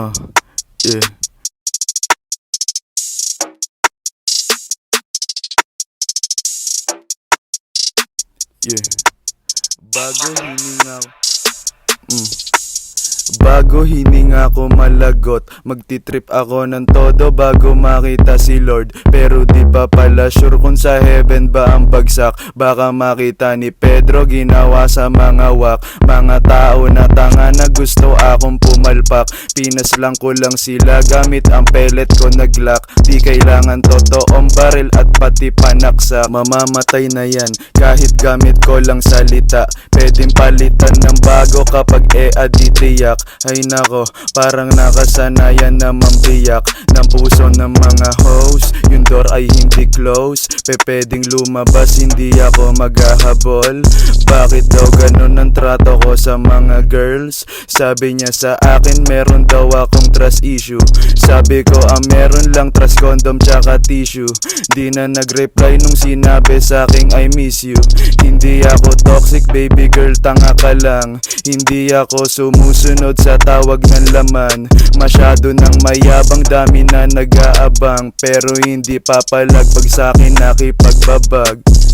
Uh, yeah. Yeah. Bago hininga ko. Mm. Bago hininga ko malagot Magtitrip ako ng todo bago makita si Lord. Pero di pa pala sure kung sa heaven ba ang bagsak? Baka makita ni Pedro ginawa sa mga wak. Mga tao na tanga na gusto akong pumalpak. Pinas lang ko lang sila gamit ang pellet ko naglock. Di kailangan totoong baril at pati panaksa Mamamatay na yan kahit gamit ko lang salita. Pwedeng palitan ng bago kapag e aditiyak Ay nako, parang nakasanayan na mambiyak Ng puso ng mga host Yung door ay hindi close Pe pwedeng lumabas, hindi ako maghahabol. Bakit daw ganun ang trato ko sa mga girls? Sabi niya sa akin meron daw akong trust issue. Sabi ko ah meron lang trust condom tsaka tissue. Di na nag-reply nung sinabi sa aking I miss you. Hindi ako toxic baby girl tanga ka lang Hindi ako sumusunod sa tawag ng laman. Masyado nang mayabang dami na nag-aabang. Pero hindi papalag pag sa akin nakipagbabag